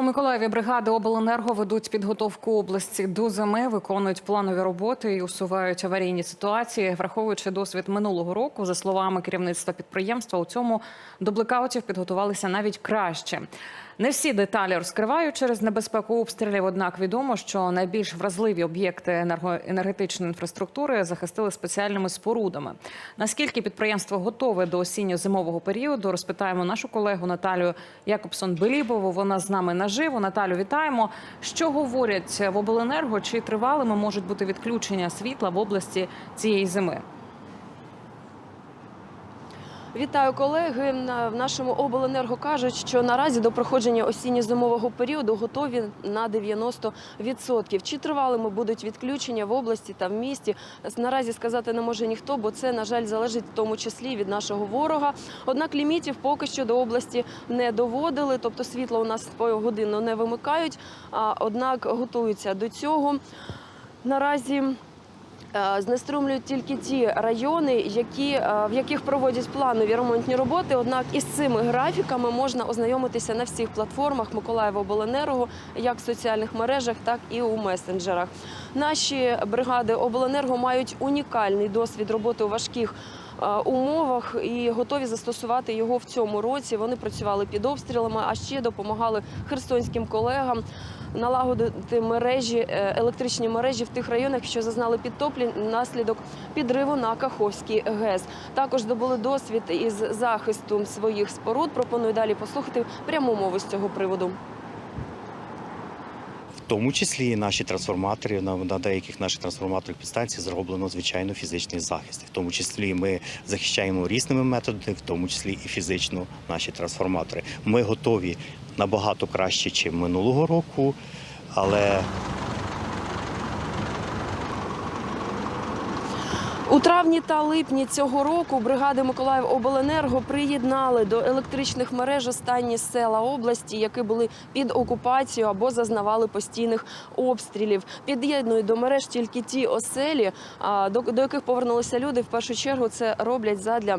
У Миколаєві бригади обленерго ведуть підготовку області до зими, виконують планові роботи і усувають аварійні ситуації, враховуючи досвід минулого року. За словами керівництва підприємства, у цьому до блекаутів підготувалися навіть краще. Не всі деталі розкривають через небезпеку обстрілів. Однак відомо, що найбільш вразливі об'єкти енергетичної інфраструктури захистили спеціальними спорудами. Наскільки підприємство готове до осінньо-зимового періоду, розпитаємо нашу колегу Наталію Якобсон Белібову. Вона з нами наживо. Наталю, вітаємо. Що говорять в обленерго? Чи тривалими можуть бути відключення світла в області цієї зими? Вітаю колеги. В нашому обленерго кажуть, що наразі до проходження осінньо-зимового періоду готові на 90%. Чи тривалими будуть відключення в області та в місті? Наразі сказати не може ніхто, бо це на жаль залежить в тому числі від нашого ворога. Однак лімітів поки що до області не доводили, тобто світло у нас годину не вимикають. Однак готуються до цього. Наразі Знеструмлюють тільки ті райони, які, е, в яких проводять планові ремонтні роботи. Однак із цими графіками можна ознайомитися на всіх платформах Миколаєва Обленерго, як в соціальних мережах, так і у месенджерах. Наші бригади Обленерго мають унікальний досвід роботи у важких. Е, Умовах і готові застосувати його в цьому році. Вони працювали під обстрілами, а ще допомагали херсонським колегам налагодити мережі, е, електричні мережі в тих районах, що зазнали підтоплень внаслідок підриву на Каховський ГЕС. Також здобули досвід із захисту своїх споруд. Пропоную далі послухати пряму мову з цього приводу. Тому числі і наші трансформатори на, на деяких наших трансформаторах підстанцій зроблено звичайно фізичний захист. В тому числі ми захищаємо різними методами, в тому числі і фізично наші трансформатори. Ми готові набагато краще, ніж минулого року, але У травні та липні цього року бригади Миколаївобленерго приєднали до електричних мереж останні села області, які були під окупацією або зазнавали постійних обстрілів. Під'єднують до мереж тільки ті оселі, до яких повернулися люди. В першу чергу це роблять задля.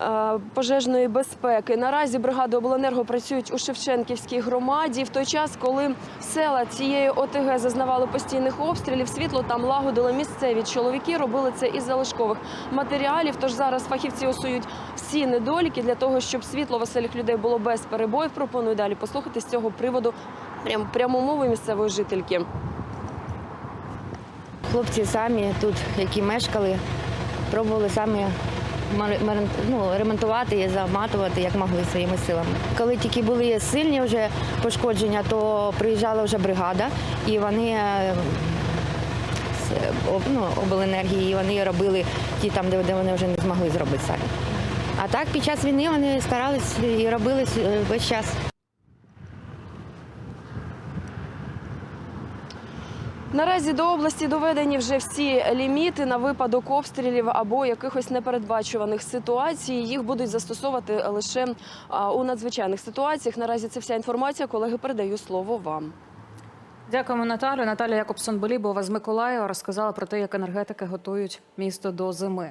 Е, Пожежної безпеки наразі бригади обленерго працюють у Шевченківській громаді. В той час, коли села цієї ОТГ зазнавали постійних обстрілів, світло там лагодили місцеві чоловіки. Робили це із залишкових матеріалів. Тож зараз фахівці усують всі недоліки для того, щоб світло в оселях людей було без перебоїв. Пропоную далі послухати з цього приводу прям пряму місцевої жительки. Хлопці самі тут, які мешкали, пробували самі ну, ремонтувати і заматувати, як могли своїми силами. Коли тільки були сильні вже пошкодження, то приїжджала вже бригада, і вони е, ну, обленергії, і вони робили ті там, де, де вони вже не змогли зробити самі. А так під час війни вони старались і робили е, весь час. Наразі до області доведені вже всі ліміти на випадок обстрілів або якихось непередбачуваних ситуацій. Їх будуть застосовувати лише у надзвичайних ситуаціях. Наразі це вся інформація. Колеги, передаю слово вам. Дякуємо, Наталю. Наталя Якобсон Болібова з Миколаєва розказала про те, як енергетики готують місто до зими.